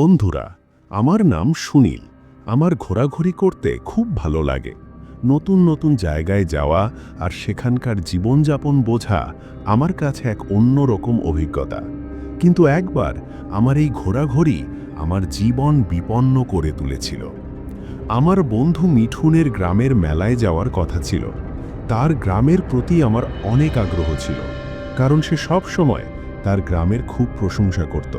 বন্ধুরা, আমার নাম সুনীল। আমার ঘোরাঘুরি করতে খুব ভালো লাগে। নতুন নতুন জায়গায় যাওয়া আর সেখানকার জীবনযাপন বোঝা আমার কাছে এক অন্যরকম অভিজ্ঞতা। কিন্তু একবার আমার এই ঘোরাঘুরি আমার জীবন বিপন্ন করে তুলেছিল। আমার বন্ধু মিঠুনের গ্রামের মেলায় যাওয়ার কথা ছিল। তার গ্রামের প্রতি আমার অনেক আগ্রহ ছিল, কারণ সে সব সময় তার গ্রামের খুব প্রশংসা করত।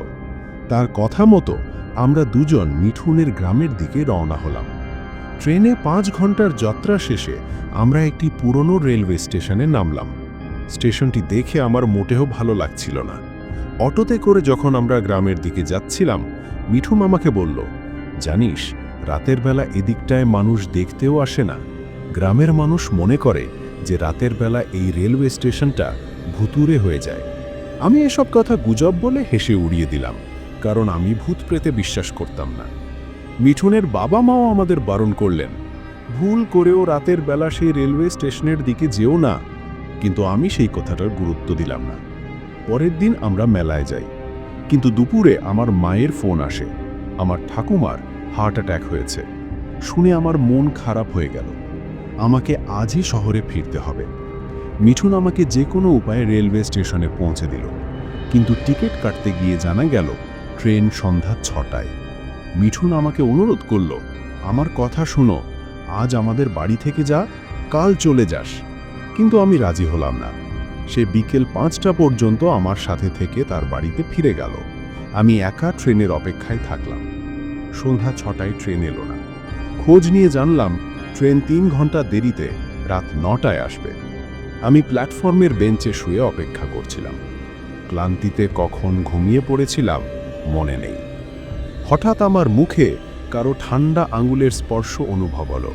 তার কথা মতো আমরা দুজন মিঠুনের গ্রামের দিকে রওনা হলাম। ট্রেনে পাঁচ ঘণ্টার যাত্রা শেষে আমরা একটি পুরনো রেলওয়ে স্টেশনে নামলাম। স্টেশনটি দেখে আমার মোটেও ভালো লাগছিল না। অটোতে করে যখন আমরা গ্রামের দিকে যাচ্ছিলাম, মিঠু মামাকে বলল, জানিস, রাতের বেলা এদিকটায় মানুষ দেখতেও আসে না। গ্রামের মানুষ মনে করে যে রাতের বেলা এই রেলওয়ে স্টেশনটা ভুতুরে হয়ে যায়। আমি এসব কথা গুজব বলে হেসে উড়িয়ে দিলাম। কারণ আমি ভূত প্রেতে বিশ্বাস করতাম না। মিঠুনের বাবা মাও আমাদের বারণ করলেন, ভুল করেও রাতের বেলা সেই রেলওয়ে স্টেশনের দিকে যেও না। কিন্তু আমি সেই কথাটার গুরুত্ব দিলাম না। পরের দিন আমরা মেলায় যাই, কিন্তু দুপুরে আমার মায়ের ফোন আসে, আমার ঠাকুমার হার্ট অ্যাটাক হয়েছে, শুনে আমার মন খারাপ হয়ে গেল। আমাকে আজই শহরে ফিরতে হবে। মিঠুন আমাকে যে কোনো উপায়ে রেলওয়ে স্টেশনে পৌঁছে দিল, কিন্তু টিকিট কাটতে গিয়ে জানা গেল ট্রেন সন্ধ্যা ছটায়। মিঠুন আমাকে অনুরোধ করল, আমার কথা শুনো, আজ আমাদের বাড়ি থেকে যা, কাল চলে যাস। কিন্তু আমি রাজি হলাম না। সে বিকেল পাঁচটা পর্যন্ত আমার সাথে থেকে তার বাড়িতে ফিরে গেল। আমি একা ট্রেনের অপেক্ষায় থাকলাম। সন্ধ্যা ছটায় ট্রেন এলো না। খোঁজ নিয়ে জানলাম, ট্রেন তিন ঘণ্টা দেরিতে রাত নটায় আসবে। আমি প্ল্যাটফর্মের বেঞ্চে শুয়ে অপেক্ষা করছিলাম। ক্লান্তিতে কখন ঘুমিয়ে পড়েছিলাম মনে নেই। হঠাৎ আমার মুখে কারও ঠান্ডা আঙুলের স্পর্শ অনুভব হলো।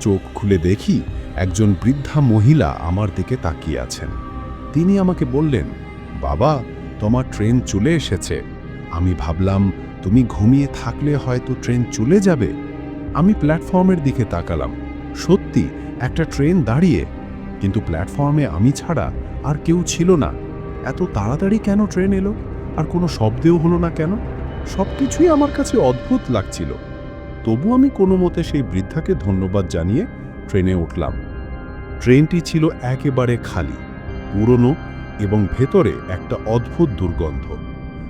চোখ খুলে দেখি একজন বৃদ্ধা মহিলা আমার দিকে তাকিয়ে আছেন। তিনি আমাকে বললেন, বাবা, তোমার ট্রেন চলে এসেছে। আমি ভাবলাম, তুমি ঘুমিয়ে থাকলে হয়তো ট্রেন চলে যাবে। আমি প্ল্যাটফর্মের দিকে তাকালাম। সত্যি, একটা ট্রেন দাঁড়িয়ে। কিন্তু প্ল্যাটফর্মে আমি ছাড়া আর কেউ ছিল না। এত তাড়াতাড়ি কেন ট্রেন এলো? আর কোনো শব্দেও হলো না কেন? সব কিছুই আমার কাছে অদ্ভুত লাগছিল। তবু আমি কোনো মতে সেই বৃদ্ধাকে ধন্যবাদ জানিয়ে ট্রেনে উঠলাম। ট্রেনটি ছিল একেবারে খালি, পুরনো এবং ভেতরে একটা অদ্ভুত দুর্গন্ধ।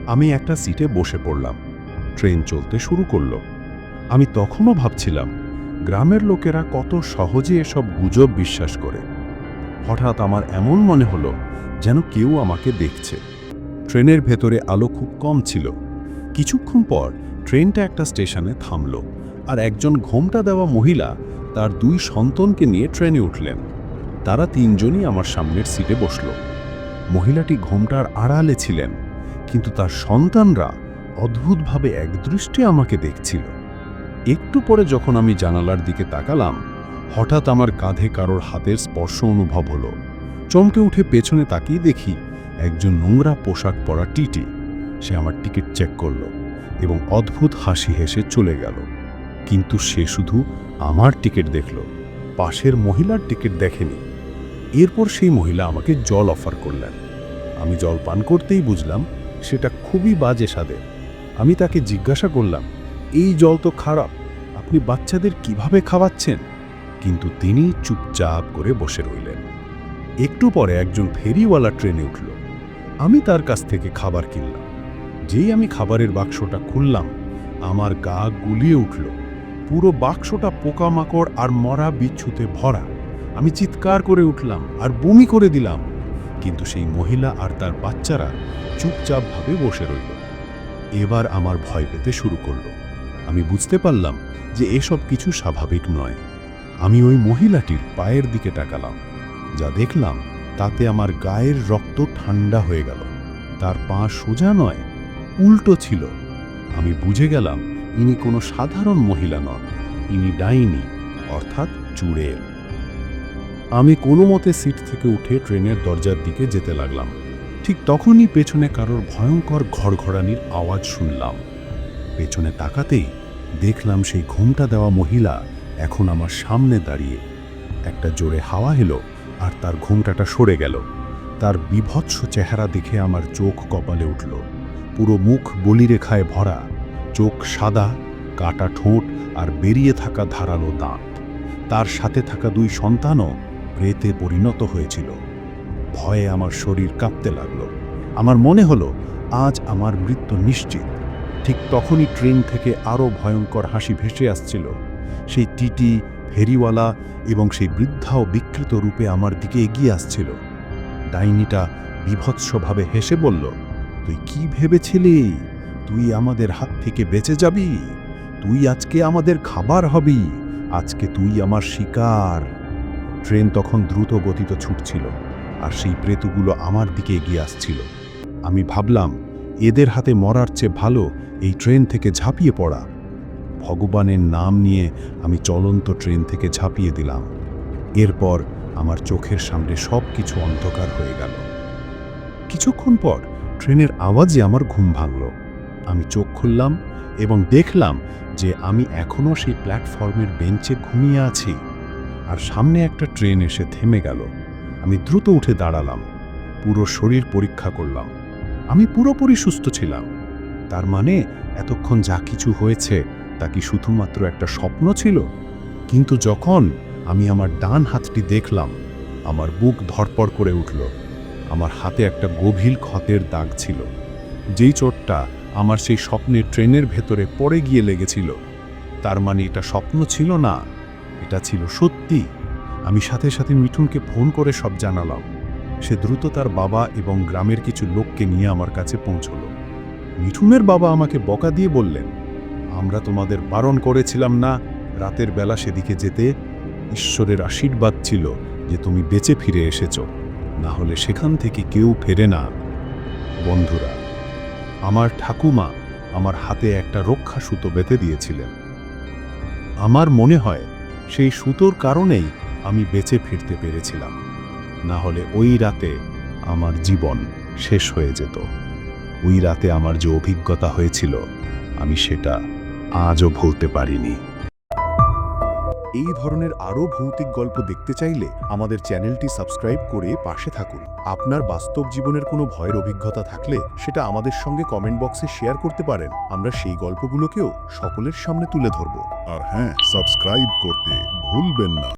আমি একটা সিটে বসে পড়লাম। ট্রেন চলতে শুরু করল। আমি তখনও ভাবছিলাম, গ্রামের লোকেরা কত সহজে এসব গুজব বিশ্বাস করে। হঠাৎ আমার এমন মনে হলো যেন কেউ আমাকে দেখছে। ট্রেনের ভেতরে আলো খুব কম ছিল। কিছুক্ষণ পর ট্রেনটা একটা স্টেশনে থামল আর একজন ঘোমটা দেওয়া মহিলা তার দুই সন্তানকে নিয়ে ট্রেনে উঠলেন। তারা তিনজনই আমার সামনের সিটে বসল। মহিলাটি ঘোমটার আড়ালে ছিলেন, কিন্তু তার সন্তানরা অদ্ভুতভাবে একদৃষ্টে আমাকে দেখছিল। একটু পরে যখন আমি জানালার দিকে তাকালাম, হঠাৎ আমার কাঁধে কারোর হাতের স্পর্শ অনুভব হলো। চমকে উঠে পেছনে তাকিয়ে দেখি একজন নোংরা পোশাক পরা টিটি। সে আমার টিকিট চেক করল এবং অদ্ভুত হাসি হেসে চলে গেল। কিন্তু সে শুধু আমার টিকিট দেখল, পাশের মহিলার টিকিট দেখেনি। এরপর সেই মহিলা আমাকে জল অফার করলেন। আমি জল পান করতেই বুঝলাম সেটা খুবই বাজে স্বাদের। আমি তাকে জিজ্ঞাসা করলাম, এই জল তো খারাপ, আপনি বাচ্চাদের কীভাবে খাওয়াচ্ছেন? কিন্তু তিনি চুপচাপ করে বসে রইলেন। একটু পরে একজন ফেরিওয়ালা ট্রেনে উঠল। আমি তার কাছ থেকে খাবার কিনলাম। যেই আমি খাবারের বাক্সটা খুললাম, আমার গা গুলিয়ে উঠল। পুরো বাক্সটা পোকামাকড় আর মরা বিচ্ছুতে ভরা। আমি চিৎকার করে উঠলাম আর বমি করে দিলাম। কিন্তু সেই মহিলা আর তার বাচ্চারা চুপচাপভাবে বসে রইল। এবার আমার ভয় পেতে শুরু করল। আমি বুঝতে পারলাম যে এসব কিছু স্বাভাবিক নয়। আমি ওই মহিলাটির পায়ের দিকে তাকালাম, যা দেখলাম তাতে আমার গায়ের রক্ত ঠান্ডা হয়ে গেল। তার পা সোজা নয়, উল্টো ছিল। আমি বুঝে গেলাম, ইনি কোনো সাধারণ মহিলা নন, ইনি ডাইনি, অর্থাৎ চুড়েল। আমি কোনো মতে সিট থেকে উঠে ট্রেনের দরজার দিকে যেতে লাগলাম। ঠিক তখনই পেছনে কারোর ভয়ঙ্কর ঘড়ঘড়ানির আওয়াজ শুনলাম। পেছনে তাকাতেই দেখলাম সেই ঘুমটা দেওয়া মহিলা এখন আমার সামনে দাঁড়িয়ে। একটা জোরে হাওয়া এলো আর তার ঘুমটাটা সরে গেল। তার বিভৎস চেহারা দেখে আমার চোখ কপালে উঠল। পুরো মুখ বলিরেখায় ভরা, চোখ সাদা, কাটা ঠোঁট আর বেরিয়ে থাকা ধারালো দাঁত। তার সাথে থাকা দুই সন্তানও প্রেতে পরিণত হয়েছিল। ভয়ে আমার শরীর কাঁপতে লাগল। আমার মনে হলো, আজ আমার মৃত্যু নিশ্চিত। ঠিক তখনই ট্রেন থেকে আরও ভয়ঙ্কর হাসি ভেসে আসছিল। সেই টিটি ফেরিওয়ালা এবং সেই বৃদ্ধা ও বিকৃত রূপে আমার দিকে এগিয়ে আসছিল। ডাইনিটা বিভৎসভাবে হেসে বলল, তুই কি ভেবেছিলি? তুই আমাদের হাত থেকে বেঁচে যাবি? তুই আজকে আমাদের খাবার হবি। আজকে তুই আমার শিকার। ট্রেন তখন দ্রুত গতিতে ছুটছিল আর সেই প্রেতুগুলো আমার দিকে এগিয়ে আসছিল। আমি ভাবলাম, এদের হাতে মরার চেয়ে ভালো এই ট্রেন থেকে ঝাঁপিয়ে পড়া। ভগবানের নাম নিয়ে আমি চলন্ত ট্রেন থেকে ঝাঁপিয়ে দিলাম। এরপর আমার চোখের সামনে সব কিছু অন্ধকার হয়ে গেল। কিছুক্ষণ পর ট্রেনের আওয়াজে আমার ঘুম ভাঙল। আমি চোখ খুললাম এবং দেখলাম যে আমি এখনও সেই প্ল্যাটফর্মের বেঞ্চে ঘুমিয়ে আছি আর সামনে একটা ট্রেন এসে থেমে গেল। আমি দ্রুত উঠে দাঁড়ালাম। পুরো শরীর পরীক্ষা করলাম। আমি পুরোপুরি সুস্থ ছিলাম। তার মানে এতক্ষণ যা কিছু হয়েছে তা কি শুধুমাত্র একটা স্বপ্ন ছিল? কিন্তু যখন আমি আমার ডান হাতটি দেখলাম, আমার বুক ধরপড় করে উঠল। আমার হাতে একটা গভীর ক্ষতের দাগ ছিল। যেই চোটটা আমার সেই স্বপ্নের ট্রেনের ভেতরে পড়ে গিয়ে লেগেছিল। তার মানে এটা স্বপ্ন ছিল না, এটা ছিল সত্যি। আমি সাথে সাথে মিঠুনকে ফোন করে সব জানালাম। সে দ্রুত তার বাবা এবং গ্রামের কিছু লোককে নিয়ে আমার কাছে পৌঁছল। মিঠুনের বাবা আমাকে বকা দিয়ে বললেন আমরা তোমাদের বারণ করেছিলাম না, রাতের বেলা সেদিকে যেতে ঈশ্বরের আশীর্বাদ ছিল যে তুমি বেঁচে ফিরে এসেছ। না হলে সেখান থেকে কেউ ফেরে না। বন্ধুরা, আমার ঠাকুমা আমার হাতে একটা রক্ষা সুতো বেঁধে দিয়েছিলেন। আমার মনে হয় সেই সুতোর কারণেই আমি বেঁচে ফিরতে পেরেছিলাম। না হলে ওই রাতে আমার জীবন শেষ হয়ে যেত। ওই রাতে আমার যে অভিজ্ঞতা হয়েছিল, আমি সেটা আজও ভুলতে পারিনি। এই ধরনের আরও ভৌতিক গল্প দেখতে চাইলে আমাদের চ্যানেলটি সাবস্ক্রাইব করে পাশে থাকুন। আপনার বাস্তব জীবনের কোনো ভয়ের অভিজ্ঞতা থাকলে সেটা আমাদের সঙ্গে কমেন্ট বক্সে শেয়ার করতে পারেন। আমরা সেই গল্পগুলোকেও সকলের সামনে তুলে ধরব। আর হ্যাঁ সাবস্ক্রাইব করতে ভুলবেন না।